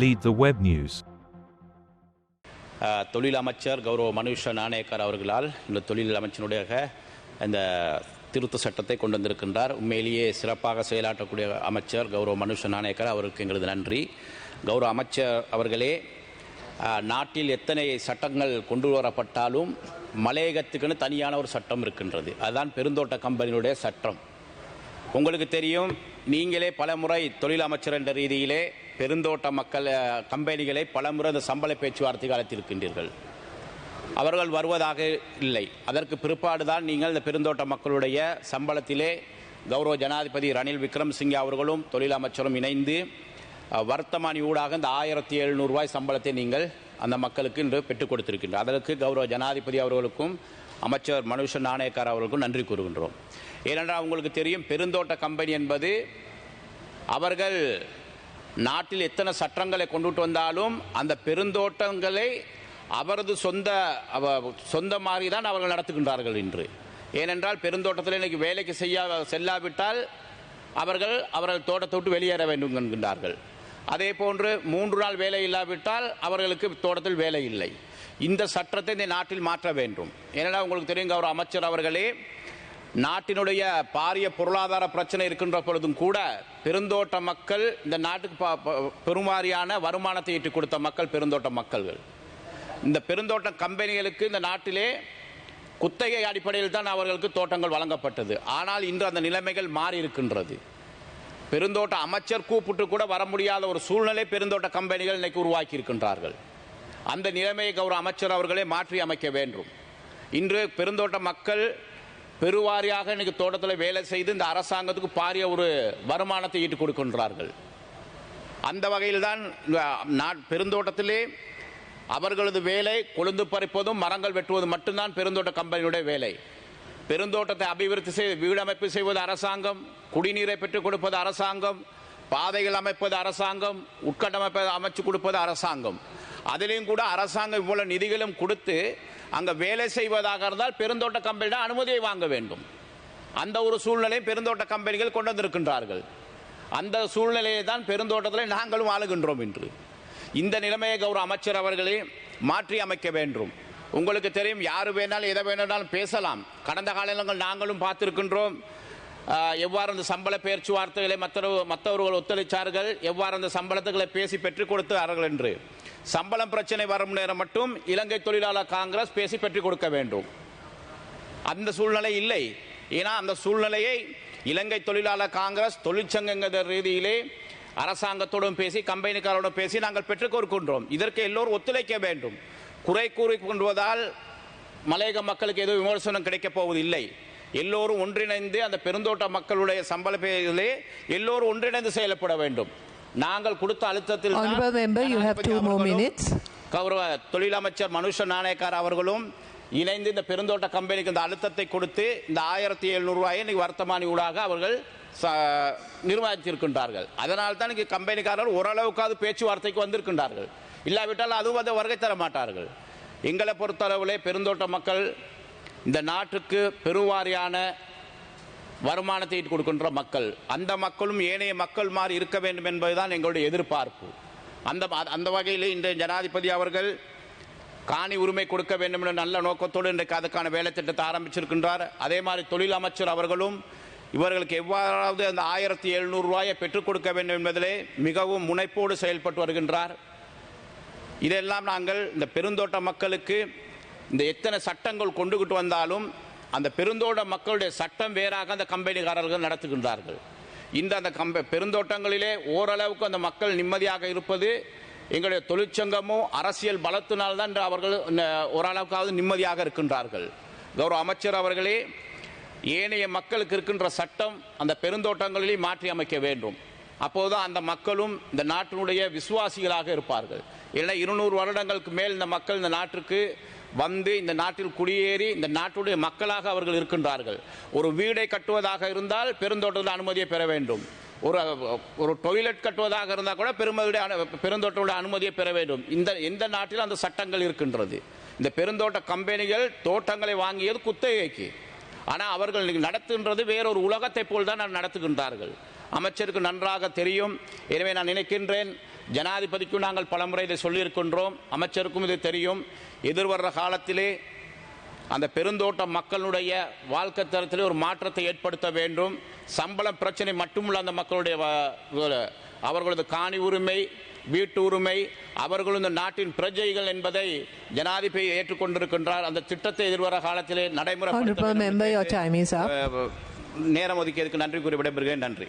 lead the web news. தொழில் அமைச்சர் கௌரவ மனுஷ நாணயக்கார் அவர்களால் இந்த தொழில் அமைச்சனுடைய இந்த திருத்த சட்டத்தை கொண்டு வந்திருக்கின்றார். உண்மையிலேயே சிறப்பாக செயலாற்றக்கூடிய அமைச்சர் கௌரவ மனுஷ நாணயக்கார் அவருக்கு எங்களது நன்றி. கௌரவ அமைச்சர் அவர்களே நாட்டில் எத்தனை சட்டங்கள் கொண்டு வரப்பட்டாலும் மலையகத்துக்குன்னு தனியான ஒரு சட்டம் இருக்கின்றது. அதுதான் பெருந்தோட்ட கம்பெனியுடைய சட்டம். உங்களுக்கு தெரியும் நீங்களே பலமுறை தொழில் அமைச்சர் என்ற ரீதியிலே பெருந்தோட்ட மக்கள் கம்பெனிகளை பலமுறை இந்த சம்பள பேச்சுவார்த்தைக்கு அழைத்திருக்கின்றீர்கள் அவர்கள் வருவதாக இல்லை. அதற்கு பிற்பாடுதான் நீங்கள் இந்த பெருந்தோட்ட மக்களுடைய சம்பளத்திலே கௌரவ ஜனாதிபதி ரணில் விக்ரம்சிங்கே அவர்களும் தொழில் அமைச்சரும் இணைந்து வர்த்தமானி ஊடாக இந்த ஆயிரத்தி எழுநூறுபாய் சம்பளத்தை நீங்கள் அந்த மக்களுக்கு இன்று பெற்றுக் கொடுத்திருக்கின்றோம் அதற்கு கௌரவ ஜனாதிபதி அவர்களுக்கும் அமைச்சர் மனுஷ நாணயக்கார் அவர்களுக்கும் நன்றி கூறுகின்றோம். ஏனென்றால் உங்களுக்கு தெரியும் பெருந்தோட்ட கம்பெனி என்பது அவர்கள் நாட்டில் எத்தனை சட்டங்களை கொண்டுட்டு வந்தாலும் அந்த பெருந்தோட்டங்களை அவரது சொந்த சொந்த மாதிரி தான் அவர்கள் நடத்துகின்றார்கள் இன்று. ஏனென்றால் பெருந்தோட்டத்தில் இன்னைக்கு வேலைக்கு செய்ய செல்லாவிட்டால் அவர்கள் அவர்கள் தோட்டத்தை விட்டு வெளியேற வேண்டும் என்கின்றார்கள். அதே போன்று மூன்று நாள் வேலை இல்லாவிட்டால் அவர்களுக்கு தோட்டத்தில் வேலை இல்லை. இந்த சட்டத்தை இந்த நாட்டில் மாற்ற வேண்டும். ஏனென்றால் உங்களுக்கு தெரியும் ஒரு அமைச்சர் அவர்களே நாட்டினுடைய பாரிய பொருளாதார பிரச்சனை இருக்கின்ற பொழுதும் கூட பெருந்தோட்ட மக்கள் இந்த நாட்டுக்கு ப- ப- பெருமாறியான வருமானத்தை ஈட்டுக் கொடுத்த மக்கள் பெருந்தோட்ட மக்கள்கள். இந்த பெருந்தோட்ட கம்பெனிகளுக்கு இந்த நாட்டிலே குத்தகை அடிப்படையில் தான் அவர்களுக்கு தோட்டங்கள் வழங்கப்பட்டது. ஆனால் இன்று அந்த நிலைமைகள் மாறி இருக்கின்றது. பெருந்தோட்ட அமைச்சர் கூப்பிட்டு கூட வர முடியாத ஒரு சூழ்நிலை பெருந்தோட்ட கம்பெனிகள் இன்னைக்கு உருவாக்கி இருக்கின்றார்கள். அந்த நிலைமையை கௌரவ அமைச்சர் அவர்களே மாற்றி அமைக்க வேண்டும். இன்று பெருந்தோட்ட மக்கள் பெருவாரியாக இன்னைக்கு தோட்டத்தில் வேலை செய்து இந்த அரசாங்கத்துக்கு பாரிய ஒரு வருமானத்தை ஈட்டுக் கொடுக்கின்றார்கள். அந்த வகையில் தான் பெருந்தோட்டத்திலே அவர்களது வேலை கொழுந்து பறிப்பதும் மரங்கள் வெட்டுவதும் மட்டும்தான் பெருந்தோட்ட கம்பெனியுடைய வேலை. பெருந்தோட்டத்தை அபிவிருத்தி செய்து வீடமைப்பு செய்வது அரசாங்கம் குடிநீரை பெற்றுக் கொடுப்பது அரசாங்கம் பாதைகள் அமைப்பது அரசாங்கம் உட்கட்டமைப்பை அமைச்சு கொடுப்பது அரசாங்கம். அதிலையும் கூட அரசாங்கம் இவ்வளவு நிதிகளும் கொடுத்து அங்கே வேலை செய்வதாக இருந்தால் பெருந்தோட்ட கம்பெனியிடம் அனுமதியை வாங்க வேண்டும். அந்த ஒரு சூழ்நிலையை பெருந்தோட்ட கம்பெனிகள் கொண்டு வந்திருக்கின்றார்கள். அந்த சூழ்நிலையை தான் பெருந்தோட்டத்தில் நாங்களும் ஆளுகின்றோம் இன்று. இந்த நிலைமையை கௌரவ அமைச்சர் அவர்களே மாற்றி அமைக்க வேண்டும். உங்களுக்கு தெரியும் யார் வேணாலும் எதை வேணும்னாலும் பேசலாம். கடந்த காலங்கள் நாங்களும் பார்த்துருக்கின்றோம். எவ்வாறு அந்த சம்பள பேச்சுவார்த்தைகளை மற்ற மற்றவர்கள் ஒத்துழைச்சார்கள். எவ்வாறு அந்த சம்பளத்துகளை பேசி பெற்றுக் கொடுத்தார்கள் என்று. சம்பளம் பிரச்சனை வரும் நேரம் மட்டும் இலங்கை தொழிலாளர் காங்கிரஸ் பேசி பெற்றுக் கொடுக்க வேண்டும். அந்த சூழ்நிலை இல்லை. ஏன்னா அந்த சூழ்நிலையை இலங்கை தொழிலாளர் காங்கிரஸ் தொழிற்சங்கங்கிற ரீதியிலே அரசாங்கத்தோடும் பேசி கம்பெனிக்காரோடும் பேசி நாங்கள் பெற்றுக் கொடுக்கின்றோம். இதற்கு எல்லோரும் ஒத்துழைக்க வேண்டும். குறை கூறி கொண்டுவதால் மலையக மக்களுக்கு எதுவும் விமர்சனம் கிடைக்கப் போவதில்லை. எல்லோரும் ஒன்றிணைந்து அந்த பெருந்தோட்ட மக்களுடைய சம்பள பேரிலே எல்லோரும் ஒன்றிணைந்து செயல்பட வேண்டும். நாங்கள் கொடுத்த அழுத்தத்தில் தான் Honourable member, you have two more அவர்களும் minutes. கௌரவ தொழிலமைச்சர் மனுஷ நாணயக்கார் அவர்களும் இணைந்து இந்த பெருந்தோட்ட கம்பெனிக்கு இந்த அழுத்தத்தை கொடுத்து இந்த ஆயிரத்தி எழுநூறு ரூபாயை இன்னைக்கு வர்த்தமானி ஊடாக அவர்கள் ச- நிர்வகித்திருக்கின்றார்கள். அதனால் தான் இன்னைக்கு கம்பெனிக்காரர்கள் ஓரளவுக்காவது பேச்சுவார்த்தைக்கு வந்திருக்கின்றார்கள். இல்லாவிட்டால் அதுவும் அதை வருகை தர மாட்டார்கள். எங்களை பொறுத்தளவிலே பெருந்தோட்ட மக்கள் இந்த நாட்டுக்கு பெருவாரியான வருமானத்தை கொடுக்கின்ற மக்கள். அந்த மக்களும் ஏனைய மக்கள் மாதிரி இருக்க வேண்டும் என்பதுதான் எங்களுடைய எதிர்பார்ப்பு. அந்த அந்த வகையில் இன்றைய ஜனாதிபதி அவர்கள் காணி உரிமை கொடுக்க வேண்டும் என்ற நல்ல நோக்கத்தோடு இன்றைக்கு அதுக்கான வேலை திட்டத்தை ஆரம்பிச்சிருக்கின்றார். அதே மாதிரி தொழில் அமைச்சர் அவர்களும் இவர்களுக்கு எவ்வாறாவது அந்த ஆயிரத்தி எழுநூறு ரூபாயை பெற்றுக் கொடுக்க வேண்டும் என்பதிலே மிகவும் முனைப்போடு செயல்பட்டு வருகின்றார். இதெல்லாம் நாங்கள் இந்த பெருந்தோட்ட மக்களுக்கு இந்த எத்தனை சட்டங்கள் கொண்டுகிட்டு வந்தாலும் அந்த பெருந்தோட்ட மக்களுடைய சட்டம் வேறாக அந்த கம்பெனிக்காரர்கள் நடத்துகின்றார்கள். இந்த அந்த கம்ப பெருந்தோட்டங்களிலே ஓரளவுக்கு அந்த மக்கள் நிம்மதியாக இருப்பது எங்களுடைய தொழிற்சங்கமும் அரசியல் பலத்தினால்தான் அவர்கள் ஓரளவுக்காவது நிம்மதியாக இருக்கின்றார்கள். கௌரவ அமைச்சர் அவர்களே ஏனைய மக்களுக்கு இருக்கின்ற சட்டம் அந்த பெருந்தோட்டங்களிலே மாற்றி அமைக்க வேண்டும். அப்போதுதான் அந்த மக்களும் இந்த நாட்டினுடைய விசுவாசிகளாக இருப்பார்கள். ஏன்னா இருநூறு வருடங்களுக்கு மேல் இந்த மக்கள் இந்த நாட்டிற்கு வந்து இந்த நாட்டில் குடியேறி இந்த நாட்டுடைய மக்களாக அவர்கள் இருக்கின்றார்கள். ஒரு வீடை கட்டுவதாக இருந்தால் பெருந்தோட்டத்தில் அனுமதியை பெற வேண்டும். ஒரு ஒரு டொய்லெட் கட்டுவதாக இருந்தால் கூட பெருமதியுடைய அனு- அனுமதியை பெற வேண்டும். இந்த எந்த நாட்டிலும் அந்த சட்டங்கள் இருக்கின்றது. இந்த பெருந்தோட்ட கம்பெனிகள் தோட்டங்களை வாங்கியது குத்தகைக்கு. ஆனால் அவர்கள் நடத்துகின்றது வேறொரு உலகத்தை போல் தான் நடத்துகின்றார்கள். அமைச்சருக்கு நன்றாக தெரியும். எனவே நான் நினைக்கின்றேன் ஜனாதிபதிக்கும் நாங்கள் பலமுறை இதை சொல்லியிருக்கின்றோம். அமைச்சருக்கும் இது தெரியும். எதிர்வர்ற காலத்திலே அந்த பெருந்தோட்ட மக்களுடைய வாழ்க்கை தரத்திலே ஒரு மாற்றத்தை ஏற்படுத்த வேண்டும். சம்பளம் பிரச்சனை மட்டுமல்ல அந்த மக்களுடைய அவர்களது காணி உரிமை வீட்டு உரிமை அவர்கள் இந்த நாட்டின் பிரஜைகள் என்பதை ஜனாதிபதி ஏற்றுக்கொண்டிருக்கின்றார். அந்த திட்டத்தை எதிர்வர காலத்திலே. அஹ், நேரம் ஒதுக்கியதுக்கு நன்றி கூறி விடைபெறுகிறேன். நன்றி.